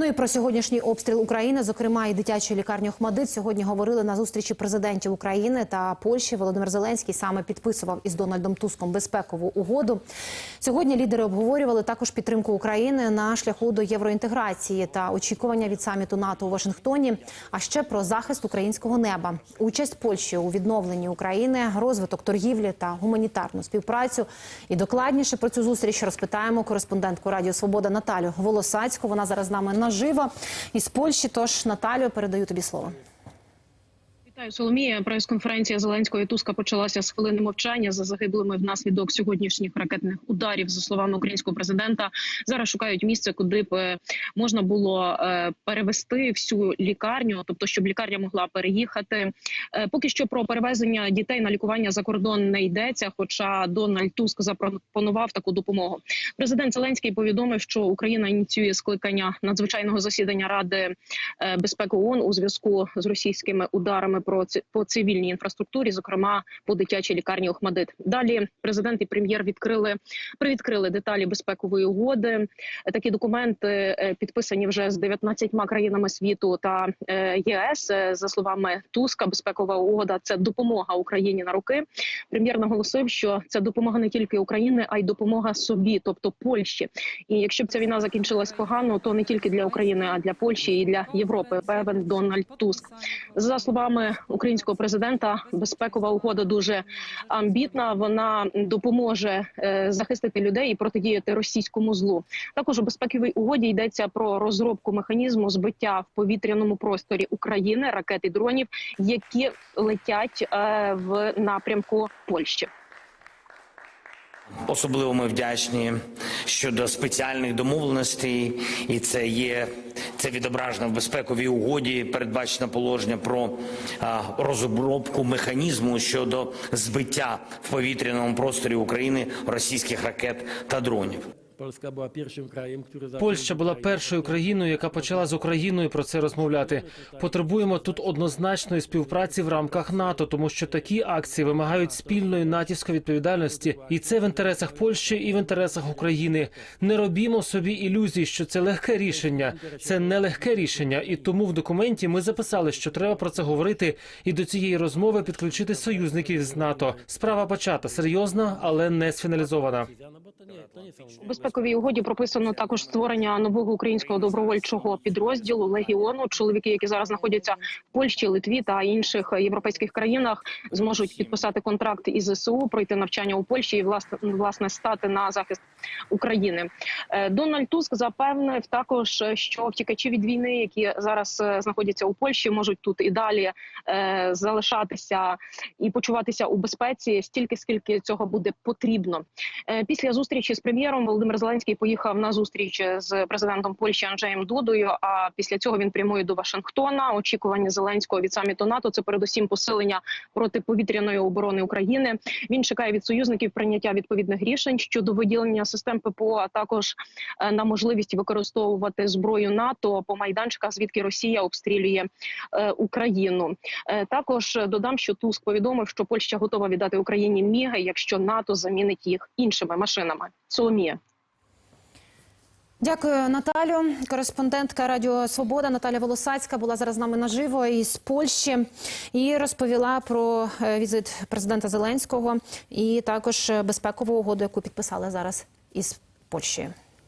Ну і про сьогоднішній обстріл України, зокрема і дитячої лікарні Охмадит, сьогодні говорили на зустрічі президентів України та Польщі. Володимир Зеленський саме підписував із Дональдом Туском безпекову угоду. Сьогодні лідери обговорювали також підтримку України на шляху до євроінтеграції та очікування від саміту НАТО у Вашингтоні. А ще про захист українського неба, участь Польщі у відновленні України, розвиток торгівлі та гуманітарну співпрацю. І докладніше про цю зустріч розпитаємо кореспондентку Радіо Свобода Наталю Волосацьку. Вона зараз з нами наживо із Польщі. Тож Наталю, передаю тобі слово. Вітаю, Соломія. Прес-конференція Зеленського і Туска почалася з хвилини мовчання за загиблими внаслідок сьогоднішніх ракетних ударів. За словами українського президента, зараз шукають місце, куди б е, можна було е, перевести всю лікарню, тобто щоб лікарня могла переїхати. Е, Поки що про перевезення дітей на лікування за кордон не йдеться. Хоча Дональд Туск запропонував таку допомогу. Президент Зеленський повідомив, що Україна ініціює скликання надзвичайного засідання Ради безпеки ООН у зв'язку з російськими ударами про по цивільній інфраструктурі, зокрема по дитячій лікарні Охмадит. Далі президент і прем'єр відкрили привідкрили деталі безпекової угоди. Такі документи е, підписані вже з 19 країнами світу та е, ЄС. Е, За словами Туска, безпекова угода це допомога Україні на руки. Прем'єр наголосив, що це допомога не тільки України, а й допомога собі, тобто Польщі. І якщо б ця війна закінчилась погано, то не тільки для України, а для Польщі і для Європи. Певен Дональд Туск. За словами українського президента, безпекова угода дуже амбітна. Вона допоможе е, захистити людей і протидіяти російському злу. Також у безпековій угоді йдеться про розробку механізму збиття в повітряному просторі України ракет і дронів, які летять е, в напрямку Польщі. Особливо ми вдячні щодо спеціальних домовленостей, і це є це відображено в безпековій угоді. Передбачено положення про розробку механізму щодо збиття в повітряному просторі України російських ракет та дронів. Polska była pierwszym krajem, który Польща була першою країною, яка почала з Україною про це розмовляти. Потребуємо тут однозначної співпраці в рамках НАТО, тому що такі акції вимагають спільної натівської відповідальності, і це в інтересах Польщі і в інтересах України. Не робімо собі ілюзій, що це легке рішення. Це не легке рішення, і тому в документі ми записали, що треба про це говорити і до цієї розмови підключити союзників з НАТО. Справа почата серйозна, але не сфіналізована. Безпековій угоді прописано також створення нового українського добровольчого підрозділу легіону. Чоловіки, які зараз знаходяться в Польщі, Литві та інших європейських країнах, зможуть підписати контракт із ЗСУ, пройти навчання у Польщі і власне власне стати на захист України. Е, Дональд Туск запевнив також, що втікачі від війни, які зараз е, знаходяться у Польщі, можуть тут і далі е, залишатися і почуватися у безпеці стільки, скільки цього буде потрібно. Після зустрічі з прем'єром Володимир Зеленський поїхав на зустріч з президентом Польщі Анджеєм Дудою. А після цього він прямує до Вашингтона. Очікування Зеленського від саміту НАТО це передусім посилення протиповітряної оборони України. Він чекає від союзників прийняття відповідних рішень щодо виділення систем ППО, а також е, на можливість використовувати зброю НАТО по майданчиках, звідки Росія обстрілює е, Україну. Е, Також додам, що Туск повідомив, що Польща готова віддати Україні міги, якщо НАТО замінить їх іншими машинами. Соломія. Дякую, Наталю. Кореспондентка Радіо Свобода Наталя Волосацька була зараз з нами наживо із Польщі і розповіла про е, візит президента Зеленського і також е, безпекову угоду, яку підписали зараз із Польщею.